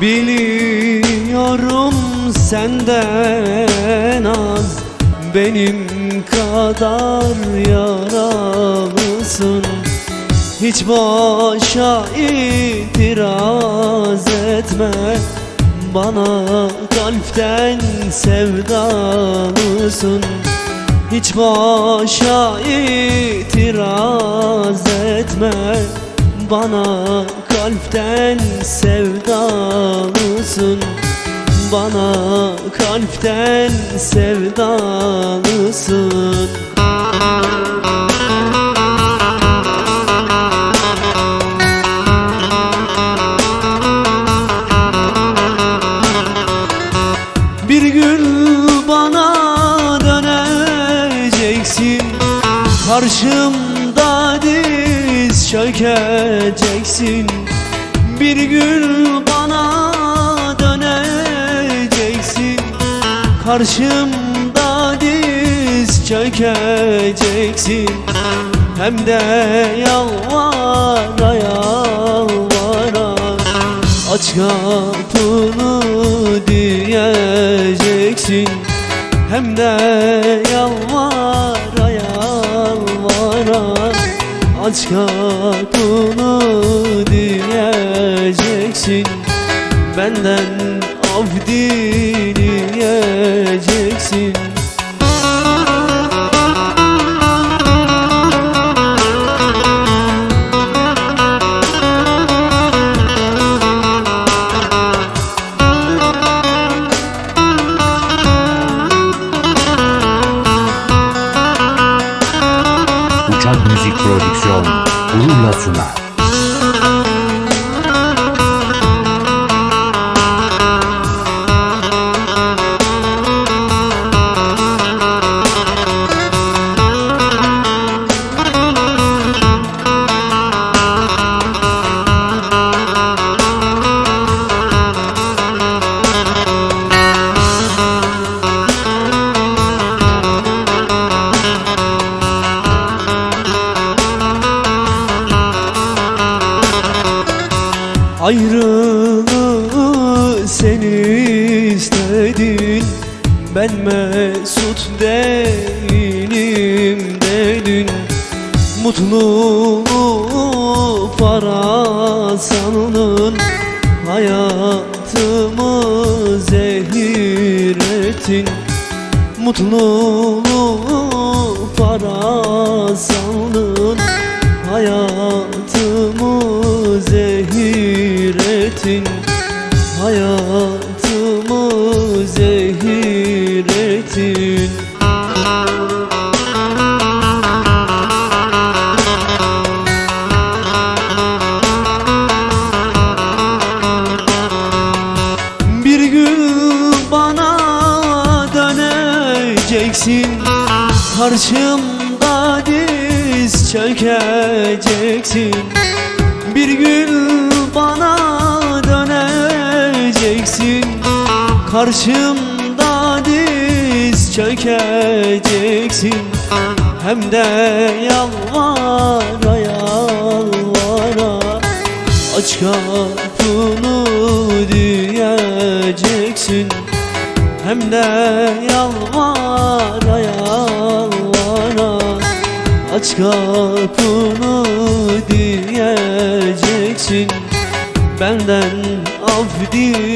Biliyorum senden az. Benim kadar yaralısın. Hiç boşa itiraz etme. Bana kalpten sevdalısın. Hiç boşa itiraz etme. Bana kalpten sevdalısın. Bana kalpten sevdalısın. Bir gün bana döneceksin. Karşımda diz çökeceksin Bir gün bana döneceksin. Karşımda diz çökeceksin. Hem de yalvara yalvara. Aç kapını diyeceksin. Hem de yalvara yalvara. Aç kapını diyeceksin Benden af dileyeceksin Uçak Müzik Prodüksiyon gururla sunar. Ayrılığı sen istedin. Ben mesut değilim dedin. Mutluluğu para sandın. Hayatımı zehir ettin. Mutluluğu para sandın. Hayatımı zehir ettin Hayatımı zehir ettin. Bir gün bana döneceksin. Karşımda diz çökeceksin. Bir gün Karşımda diz çökeceksin. Hem de yalvara yalvara. Aç kapını diyeceksin. Hem de yalvara yalvara. Aç kapını diyeceksin. Benden af dileyeceksin